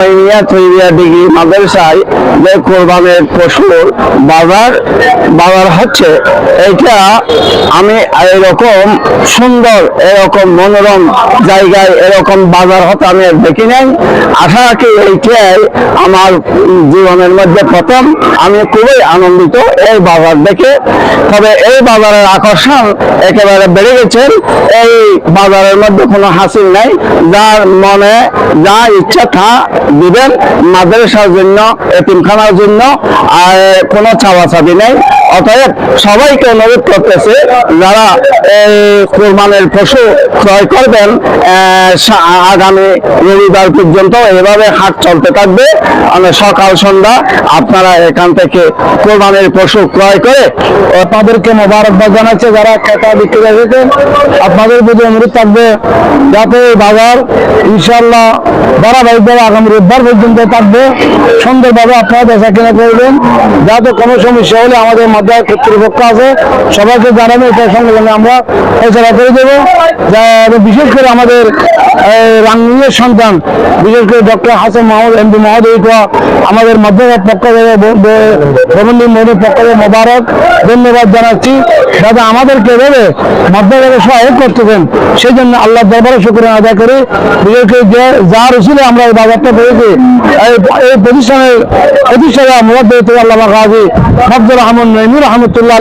I India তৈরিয়া degree মাদ্রাসায় যে কোরবানের পশুর বাজার বাজার হচ্ছে, এটা আমি এরকম সুন্দর, এরকম মনোরম জায়গায় এরকম বাজার হতে আমি দেখি নাই। আশা রাখি এইটাই আমার জীবনের মধ্যে প্রথম। আমি খুবই আনন্দিত এই বাজার দেখে। তবে এই বাজারের আকর্ষণ একেবারে বেড়ে গেছে। এই বাজারের মধ্যে কোনো হাসিল নাই। যার মনে যা ইচ্ছা তা দিবেন মাদ্রাসার জন্য, এতিমখানার জন্য, আর কোনো চাওয়াচাবি নেই। অতএব সবাইকে অনুরোধ করতেছে, যারা এই কোরবানের পশু ক্রয় করবেন আগামী রবিবার পর্যন্ত এভাবে হাট চলতে থাকবে। মানে সকাল, সন্ধ্যা আপনারা এখান থেকে কোরবানের পশু ক্রয় করে আপনাদেরকে মোবারকবাদ জানাচ্ছে, যারা ক্রেতা বিক্রেতা এসেছেন আপনাদের প্রতি অনুরোধ থাকবে, যাতে বাজার ইনশাল্লাহ ধারাবাহিকভাবে আগামী রোববার পর্যন্ত থাকবে। সুন্দরভাবে আপনারা বেচা কিনা করবেন। যাতে কোনো সমস্যা হলে আমাদের মাধ্যমে কর্তৃপক্ষ আছে। সবাইকে জানাব এটার সঙ্গে সঙ্গে আমরা এছাড়া করে দেবো। বিশেষ করে আমাদের রাঙ্গুলের সন্তান, বিশেষ করে ডক্টর হাসান মাহমুদ এমপি মহোদয়কে আমাদের মাধ্যমের পক্ষ থেকে প্রবন্ধী মোদীর পক্ষ থেকে মোবারক ধন্যবাদ জানাচ্ছি। দাদা আমাদেরকে এভাবে মাধ্যমে সহায়ক করতেছেন, সেই জন্য আল্লাহ দরবারে শুক্র আদায় করি। বিশেষ করে যে যার আমরা এই বাজারটা পেয়েছি প্রতিষ্ঠানের প্রতিষ্ঠাতা মুরাদ আল্লাহ গাজী আহমদ নইমুর রহমতুল্লাহ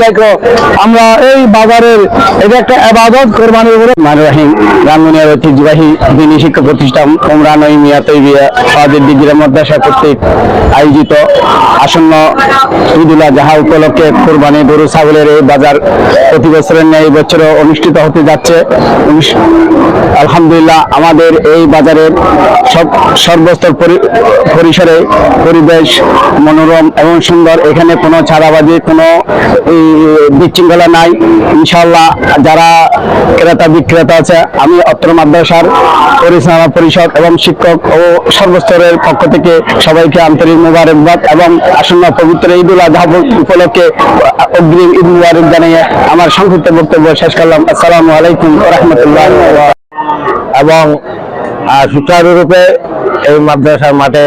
আমরা এই বাজারের এটা একটা আবাদত কোরবানির উপরে রহিম ঐতিহ্যবাহী দিনী শিক্ষা প্রতিষ্ঠান ওমরা নইমিয়া তৈরিয়া সহজের ডিগ্রি মাদ্রাসা কর্তৃক আয়োজিত আসন্ন ঈদুল আজহা উপলক্ষে কোরবানি গরু ছাগলের এই বাজার প্রতি বছরের ন্যায় এই বছরও অনুষ্ঠিত হতে যাচ্ছে। আলহামদুলিল্লাহ, আমাদের এই বাজারের সব সর্বস্তর পরিসরে পরিবেশ মনোরম এবং সুন্দর। এখানে কোনো ছাড়াবাজি, কোনো বিশৃঙ্খলা নাই। ইনশাল্লাহ যারা ক্রেতা, বিক্রেতা আছে, আমি অত্র মাদ্রাসার পরিচালনা পরিষদ এবং শিক্ষক ও সর্বস্তরের পক্ষ থেকে সবাইকে আন্তরিক মোবারকবাদ এবং আসন্ন পবিত্র ঈদুল আজহা উপলক্ষে অগ্রিম ঈদ মুবারক জানিয়ে আমার সংক্ষিপ্ত বক্তব্য শেষ করলাম। আসসালামু আলাইকুম রহমতুল্লাহ এবং আহ, সুচারুরূপে এই মাদ্রাসার মাঠে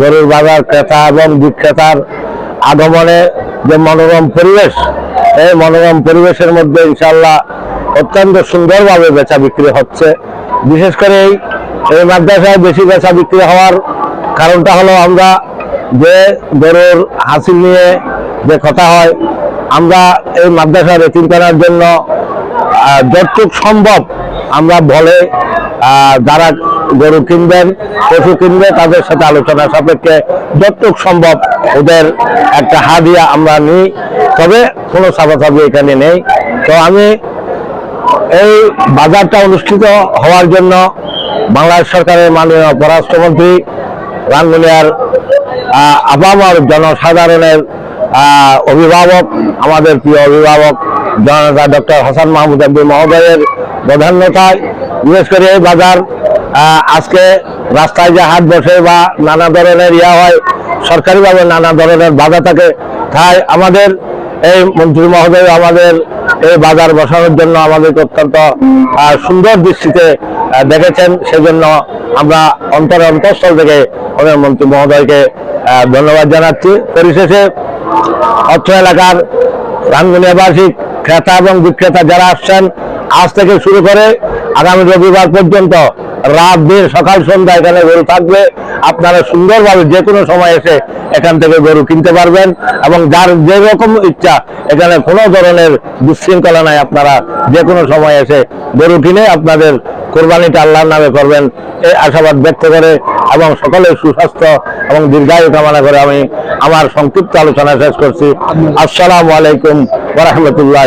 গরুর বাজার ক্রেতা এবং বিক্রেতার আগমনে যে মনোরম পরিবেশ এই মনোরম পরিবেশের মধ্যে ইনশাল্লাহ অত্যন্ত সুন্দরভাবে বেচা বিক্রি হচ্ছে। বিশেষ করে এই এই মাদ্রাসায় বেশি বেচা বিক্রি হওয়ার কারণটা হলো আমরা যে গরুর হাসিল নিয়ে যে কথা হয় আমরা এই মাদ্রাসার এতিমখানার জন্য যতটুক সম্ভব আমরা বলে যারা গরু কিনবেন পশু কিনবে তাদের সাথে আলোচনা সাপেক্ষে যতটুক সম্ভব ওদের একটা হাদিয়া আমরা নিই। তবে কোনো সাফাসাফি এখানে নেই। তো আমি এই বাজারটা অনুষ্ঠিত হওয়ার জন্য বাংলাদেশ সরকারের মাননীয় পররাষ্ট্রমন্ত্রী রাঙ্গুনিয়ার আহ, আপামর জনসাধারণের অভিভাবক আমাদের প্রিয় অভিভাবক জননেতা ডক্টর হাসান মাহমুদ আব্দুল মহোদয়ের প্রধান্যতায় বিশেষ করে এই বাজার আজকে রাস্তায় যে হাট বসে বা নানা ধরনের ইয়া হয়, সরকারিভাবে নানা ধরনের বাধা থাকে, তাই আমাদের এই মন্ত্রী মহোদয় আমাদের এই বাজার বসানোর জন্য আমাদেরকে অত্যন্ত সুন্দর দৃষ্টিতে দেখেছেন। সেজন্য আমরা অন্তর অন্তঃস্থল থেকে আমাদের মন্ত্রী মহোদয়কে ধন্যবাদ জানাচ্ছি। পরিশেষে অর্থ এলাকার রাঙ্গুনিয়াবাসী, ক্রেতা এবং বিক্রেতা যারা আসছেন, আজ থেকে শুরু করে আগামী রবিবার পর্যন্ত রাত দিন সকাল সন্ধ্যা এখানে গরু থাকবে। আপনারা সুন্দরভাবে যে কোনো সময় এসে এখান থেকে গরু কিনতে পারবেন এবং যার যে রকম ইচ্ছা এখানে কোনো ধরনের বিশৃঙ্খলা নাই। আপনারা যে কোনো সময় এসে গরু কিনে আপনাদের কোরবানিটা আল্লাহর নামে করবেন। এই আশাবাদ ব্যক্ত করে এবং সকলের সুস্বাস্থ্য এবং দীর্ঘায়ু কামনা করে আমি আমার সংক্ষিপ্ত আলোচনা শেষ করছি। আসসালামু আলাইকুম ওরহমতুল্লাহ